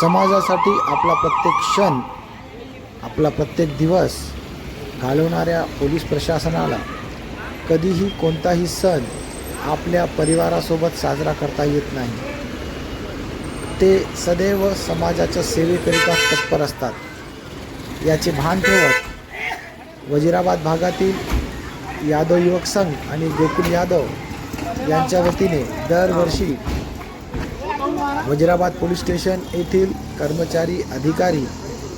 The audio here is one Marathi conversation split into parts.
समाजासाठी आपला प्रत्येक क्षण आपला प्रत्येक दिवस घालवणाऱ्या पोलीस प्रशासनाला कधीही कोणताही सण आपल्या परिवारासोबत साजरा करता येत नाही. ते सदैव समाजाच्या सेवेकरिता तत्पर असतात. याचे भान ठेवत वजिराबाद भागातील यादव युवक संघ आणि गोकुल यादव यांच्या वतीने दरवर्षी वजिराबाद पोलीस स्टेशन येथील कर्मचारी अधिकारी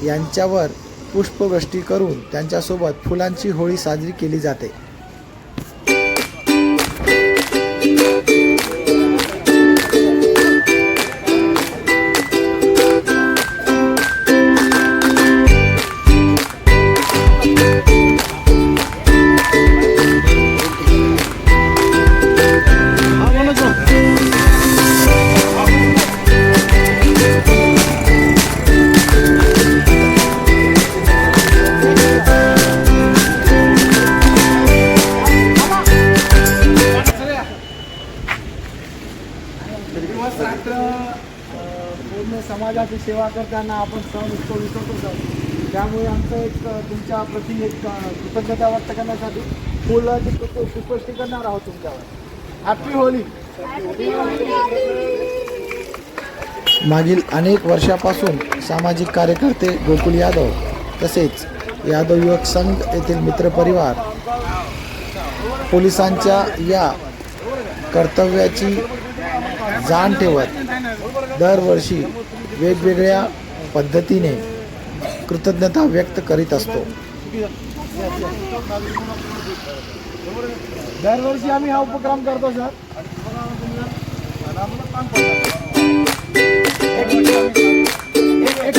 यांच्यावर पुष्पवृष्टी करून त्यांच्यासोबत फुलांची होळी साजरी केली जाते. दिवस रात्र पूर्ण समाजाची सेवा करताना आपण सण उत्सव विसरतो सर. त्यामुळे आमचं एक तुमच्या प्रति एक कृतज्ञता व्यक्त करण्यासाठी पुष्प- पुष्पवृष्टी करणार आहोत तुमच्यावर. हॅपी होली मागील अनेक वर्षापासून सामाजिक कार्यकर्ते गोकुल यादव तसेच यादव युवक संघ येथील मित्रपरिवार पोलिसांच्या या कर्तव्याची जाण ठेवत दरवर्षी वेगवेगळ्या पद्धतीने कृतज्ञता व्यक्त करीत असतो. दरवर्षी आम्ही हा उपक्रम करतो सर. एक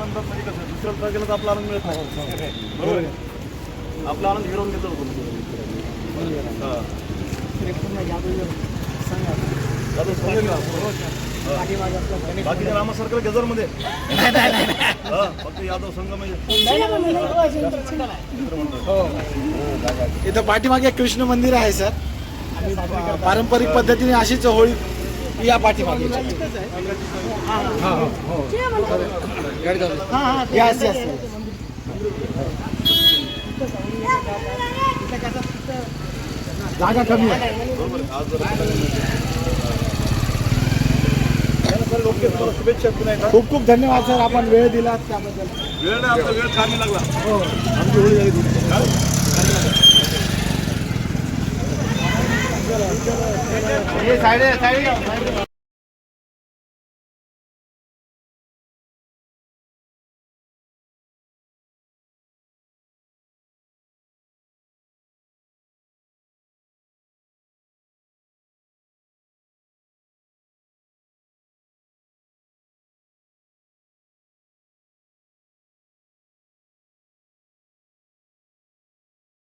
आनंदात म्हणजे कसं दुसऱ्या गेलं तर आपला आनंद मिळत नाही. बरोबर आहे? आपला आनंद हिरवून घेतो हा. दादा, बाकी जर आम्हा सरकार गजरमध्ये फक्त यादव संघ म्हणजे. हो. इथं पाठीमागे कृष्ण मंदिर आहे सर. पारंपरिक पद्धतीने अशीच होळी या पाठीमागे. यस यस जागा कमी खूप खूप धन्यवाद सर. आपण वेळ दिला त्याबद्दल. वेळ नाही आपला वेळ लागला. आमची होळी झाली तुमची. हा? Side side.